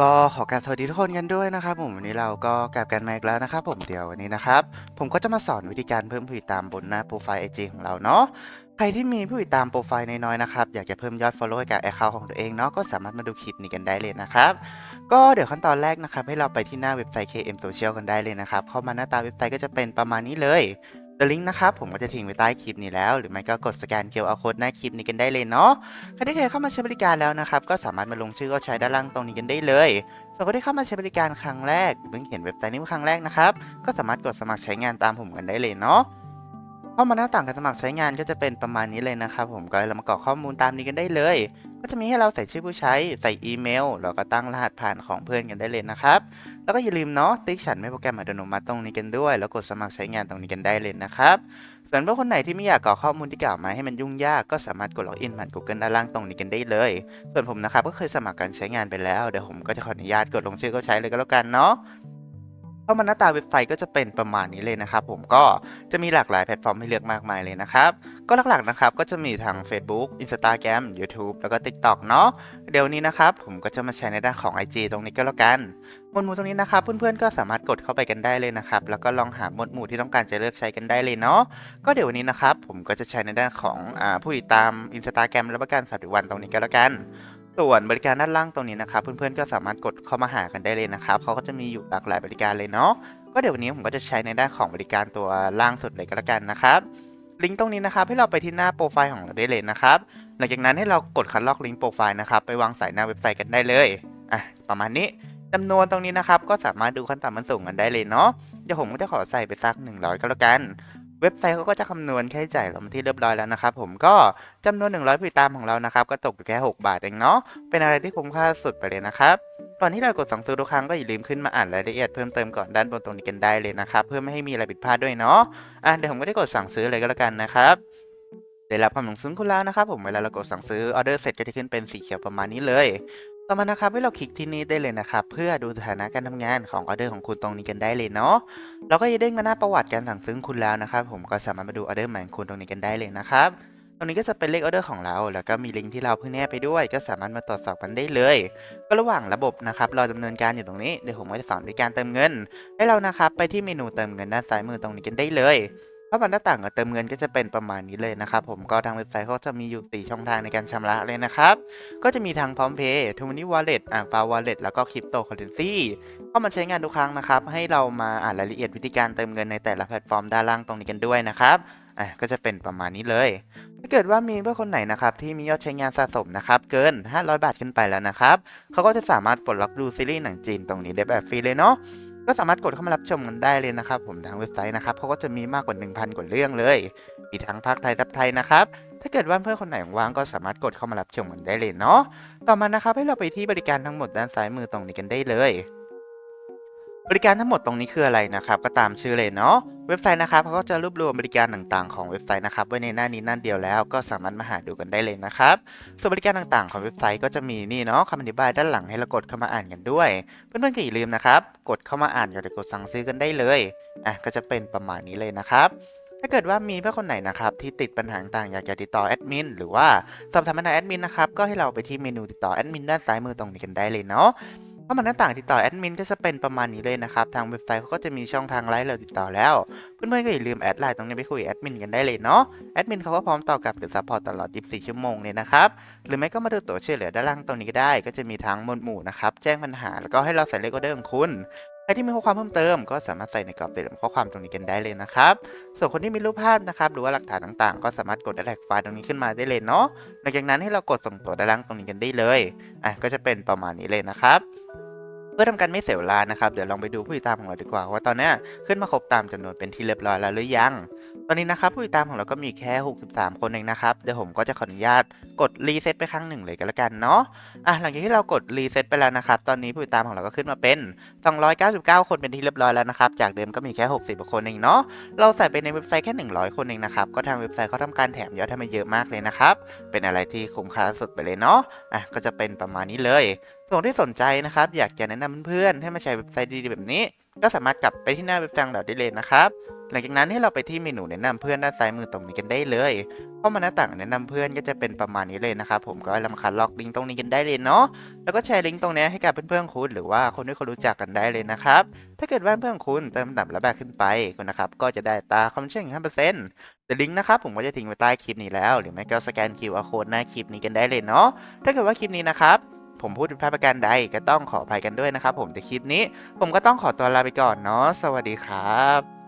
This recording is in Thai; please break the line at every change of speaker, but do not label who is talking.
ก็ขอกราบสวัสดีทุกคนกันด้วยนะครับผมวันนี้เราก็กลับกันมาอีกแล้วนะครับผมเดี๋ยววันนี้นะครับ ผมก็จะมาสอนวิธีการเพิ่มผู้ติดตามบนหน้าโปรไฟล์ไอจของเราเนาะใครที่มีผู้ติดตามโปรไฟล์น้อยๆนะครับอยากจะเพิ่มยอด follow ให้กับแอคเคาท์ของตัวเองเนาะก็สามารถมาดูคลิปนี้กันได้เลยนะครับ ก็เดี๋ยวขั้นตอนแรกนะครับให้เราไปที่หน้าเว็บไซต์ KM Social กันได้เลยนะครับเข้ามาหน้าตาเว็บไซต์ก็จะเป็นประมาณนี้เลย ลิงก์นะครับผมก็จะทิ้งไว้ใต้คลิปนี้แล้ว หรือไม่ก็กดสแกน QR Code หน้าคลิปนี้กันได้เลยเนาะใครที่เคยเข้ามาใช้บริการแล้วนะครับก็สามารถมาลงชื่อก็ใช้ด้านล่างตรงนี้กันได้เลยส่วนคนที่เข้ามาใช้บริการครั้งแรกเพิ่งเห็นเว็บไซต์นี้เป็นครั้งแรกนะครับก็สามารถกดสมัครใช้งานตามผมกันได้เลยเนาะ เข้ามาหน้าต่างการสมัครใช้งานก็จะเป็นประมาณนี้เลยนะครับผมก็เรามากรอกข้อมูลตามนี้กันได้เลย ก็จะมีให้เราใส่ชื่อผู้ใช้ใส่อีเมลแล้วก็ตั้งรหัสผ่านของเพื่อนกันได้เลยนะครับ แล้วก็อย่าลืมเนาะติ๊กฉันไม่โปรแกรมอัตโนมัติตรงนี้กันด้วย แล้วกดสมัครใช้งานตรงนี้กันได้เลยนะครับส่วนเพื่อคนไหนที่ไม่อยากกรอกข้อมูลที่กล่าวมาให้มันยุ่งยากก็สามารถกดล็อกอินผ่าน Google ด้านล่างตรงนี้กันได้เลย ส่วนผมนะครับก็เคยสมัครการใช้งานไปแล้วเดี๋ยวผมก็จะขออนุญาตกดลงชื่อเข้าใช้เลยก็แล้วกันเนาะ เข้ามาหน้าตาเว็บไซต์ก็จะเป็นประมาณนี้เลยนะครับผมก็จะมีหลากหลายแพลตฟอร์มให้เลือกมากมายเลยนะครับ ก็หลักๆนะครับก็จะมีทาง Facebook Instagram YouTube แล้วก็ TikTok เนาะเดี๋ยวนี้นะครับผมก็จะมาใช้ในด้านของ IG ตรงนี้ก็แล้วกันหมวดหมู่ตรงนี้นะครับเพื่อนๆก็สามารถกดเข้าไปกันได้เลยนะครับแล้วก็ลองหาหมวดหมู่ที่ต้องการจะเลือกใช้กันได้เลยเนาะก็เดี๋ยววันนี้นะครับผมก็จะใช้ในด้านของอผู้ติดตาม Instagram และประกันสัปดาห์วันตรงนี้ก็แล้วกัน ส่วนบริการด้านล่างตรงนี้นะครับ เพื่อนๆก็สามารถกดเข้ามาหากันได้เลยนะครับเขาก็จะมีอยู่หลากหลายบริการเลยเนาะก็เดี๋ยววันนี้ผมก็จะใช้ในด้านของบริการตัวล่างสุดเลยก็แล้วกันนะครับลิงก์ตรงนี้นะครับให้เราไปที่หน้าโปรไฟล์ของเราได้เลยนะครับหลังจากนั้นให้เรากดคัดลอกลิงก์โปรไฟล์นะครับไปวางใส่หน้าเว็บไซต์กันได้เลยอะประมาณนี้จำนวนตรงนี้นะครับก็สามารถดูขั้นต่ำมันสูงกันได้เลยเนาะเดี๋ยวผมก็จะขอใส่ไปสัก 100 ก็แล้วกัน เว็บไซต์เขาก็จะคำนวณค่าใช้จ่ายเรามาที่เรียบร้อยแล้วนะครับผมก็จำนวน 100ผู้ติดตามของเรานะครับก็ตกอยู่แค่ 6 บาทเองเนาะเป็นอะไรที่คุ้มค่าสุดไปเลยนะครับก่อนที่เรากดสั่งซื้อทุกครั้งก็อย่าลืมขึ้นมาอ่านรายละเอียดเพิ่มเติมก่อนด้านบนตรงนี้กันได้เลยนะครับเพื่อไม่ให้มีอะไรผิดพลาดด้วยเนาะอะเดี๋ยวผมก็จะกดสั่งซื้อเลยก็แล้วกันนะครับได้รับความหลงซึ้งคุณแล้วนะครับผมเวลาเรากดสั่งซื้อออเดอร์เสร็จก็จะขึ้นเป็นสีเขียวประมาณนี้เลย ต่อมานะครับให้เราคลิกที่นี่ได้เลยนะครับ เพื่อดูสถานะการทำงานของออเดอร์ของคุณตรงนี้กันได้เลยเนาะเราก็จะเด้งมาหน้าประวัติการสั่งซื้อคุณแล้วนะครับ ผมก็สามารถมาดูออเดอร์ใหม่ของคุณตรงนี้กันได้เลยนะครับตรงนี้ก็จะเป็นเลขออเดอร์ของเรา แล้วก็มีลิงก์ที่เราเพิ่งแนบไปด้วย ก็สามารถมาตรวจสอบกันได้เลย ก็ระหว่างระบบนะครับเราดำเนินการอยู่ตรงนี้เดี๋ยวผมก็จะสอนวิธีการเติมเงิน ให้เรานะครับไปที่เมนูเติมเงินด้านซ้ายมือตรงนี้กันได้เลย ถ้าบันหน้าต่างกับเติมเงินก็จะเป็นประมาณนี้เลยนะครับผมก็ทางเว็บไซต์เขาจะมีอยู่ 4 ช่องทางในการชำระเลยนะครับ ก็จะมีทางพร้อมเพย์ทูมินิวอลเล็ตอ่างปาวอลเล็ตแล้วก็คริปโตเคอเรนซีเข้ามาใช้งานทุกครั้งนะครับ ให้เรามาอ่านรายละเอียดวิธีการเติมเงินในแต่ละแพลตฟอร์มด้านล่างตรงนี้กันด้วยนะครับอะก็จะเป็นประมาณนี้เลย ถ้าเกิดว่ามีเพื่อนคนไหนนะครับที่มียอดใช้งานสะสมนะครับเกิน 500 บาทขึ้นไปแล้วนะครับเขาก็จะสามารถปลดล็อกดูซีรีส์หนังจีนตรงนี้ได้แบบฟรีเลยเนาะ ก็สามารถกดเข้ามารับชมกันได้เลยนะครับ ผมทางเว็บไซต์นะครับเขาก็จะมีมากกว่า 1,000 กว่าเรื่องเลย มีทั้งภาคไทยซับไทยนะครับ ถ้าเกิดว่าเพื่อนคนไหนว่างก็สามารถกดเข้ามารับชมกันได้เลยเนาะ ต่อมานะครับให้เราไปที่บริการทั้งหมดด้านซ้ายมือตรงนี้กันได้เลย บริการทั้งหมดตรงนี้คืออะไรนะครับ ก็ตามชื่อเลยเนาะเว็บไซต์นะครับเขาก็จะรวบรวมบริการต่างๆของเว็บไซต์นะครับไว้ในหน้านี้หนั่นเดียวแล้วก็สามารถมาหาดูกันได้เลยนะครับส่วนบริการต่างๆของเว็บไซต์ก็จะมีนี่เนาะคำอธิบายด้านหลังให้เรากดเข้ามาอ่านกันด้วย เพื่อนๆก็อย่าลืมนะครับ กดเข้ามาอ่านอย่าลืมกดสั่งซื้อกันได้เลยอะก็จะเป็นประมาณนี้เลยนะครับถ้าเกิดว่ามีเพื่อนคนไหนนะครับที่ติดปัญหาต่างๆอยากจะติดต่อแอดมินหรือว่าสอบถามปัญหาแอดมินนะครับก็ให้เราไปที่เมนูติดต่อแอดมินด้านซ้ายมือตรงนี้กันได้เลยเนาะ ข้ามาหน้าต่างติดต่อแอดมินก็จะเป็นประมาณนี้เลยนะครับ ทางเว็บไซต์เขาก็จะมีช่องทางไลน์เราติดต่อแล้ว เพื่อนๆก็อย่าลืมแอดไลน์ตรงนี้ไปคุยกับแอดมินกันได้เลยเนาะ แอดมินเขาก็พร้อมตอบกลับหรือซัพพอร์ตตลอด 24 ชั่วโมงเลยนะครับ หรือไม่ก็มาดูตัวช่วยเหลือด้านล่างตรงนี้ก็ได้ ก็จะมีทั้งหมวดหมู่นะครับ แจ้งปัญหา แล้วก็ให้เราใส่เลขออเดอร์ของคุณ ใครที่มีข้อความเพิ่มเติม ก็สามารถใส่ในกรอบเติมข้อความตรงนี้กันได้เลยนะครับ ส่วนคนที่มีรูปภาพนะครับหรือว่าหลักฐานต่างๆ ก็สามารถกดแท็กไฟล์ตรงนี้ขึ้นมาได้เลยเนาะหลังจากนั้นให้เรากดส่งตัวด้านล่างตรงนี้กันได้เลยอะก็จะเป็นประมาณนี้เลยนะครับ เพื่อทำการไม่เสียเวลานะครับ เดี๋ยวลองไปดูผู้ติดตามของเราดีกว่า ว่าตอนนี้ขึ้นมาครบตามจำนวนเป็นที่เรียบร้อยแล้วหรือยัง ตอนนี้นะครับผู้ติดตามของเราก็มีแค่ 63 คนเองนะครับ เดี๋ยวผมก็จะขออนุญาตกดรีเซ็ตไปครั้งหนึ่งเลยก็แล้วกันเนาะ อะหลังจากที่เรากดรีเซ็ตไปแล้วนะครับ ตอนนี้ผู้ติดตามของเราก็ขึ้นมาเป็น 299 คนเป็นที่เรียบร้อยแล้วนะครับ จากเดิมก็มีแค่ 60 คนเองเนาะ เราใส่ไปในเว็บไซต์แค่ 100 คนเองนะครับ ก็ทางเว็บไซต์เขาทำการแถมยอดให้มาเยอะมากเลยนะครับ เป็นอะไรที่คุ้มค่าสุดไปเลยเนาะ อะก็จะเป็นประมาณนี้เลยส่วนที่สนใจนะครับ อยากจะแนะนำเพื่อนๆให้มาใช้เว็บไซต์ดีๆแบบนี้ ก็สามารถกลับไปที่หน้าเว็บไซต์ของเราได้เลยนะครับ หลังจากนั้นให้เราไปที่เมนูแนะนำเพื่อนด้านซ้ายมือตรงนี้กันได้เลยเข้ามาหน้าต่างแนะนำเพื่อนก็จะเป็นประมาณนี้เลยนะครับผมก็ให้เรามาคัดล็อกลิงก์ตรงนี้กันได้เลยเนาะแล้วก็แชร์ลิงก์ตรงนี้ให้กับเพื่อนๆคุณหรือว่าคนที่คุณรู้จักกันได้เลยนะครับถ้าเกิดว่าเพื่อนคุณเติมดับและแบกขึ้นไปนะครับก็จะได้ตาคอมมิชชั่นห้าเปอร์เซ็นต์แต่ลิงก์นะครับผมก็จะทิ้งไว้ใต้คลิปนี้แล้ว หรือไม่ก็สแกน QR code หน้าคลิปนี้กันได้เลยเนาะถ้าเกิดว่าคลิปนี้นะครับ ผมพูดผิดพลาดประการใดก็ต้องขออภัยกันด้วยนะครับผมแต่คลิปนี้ ผมก็ต้องขอตัวลาไปก่อนเนาะสวัสดีครับ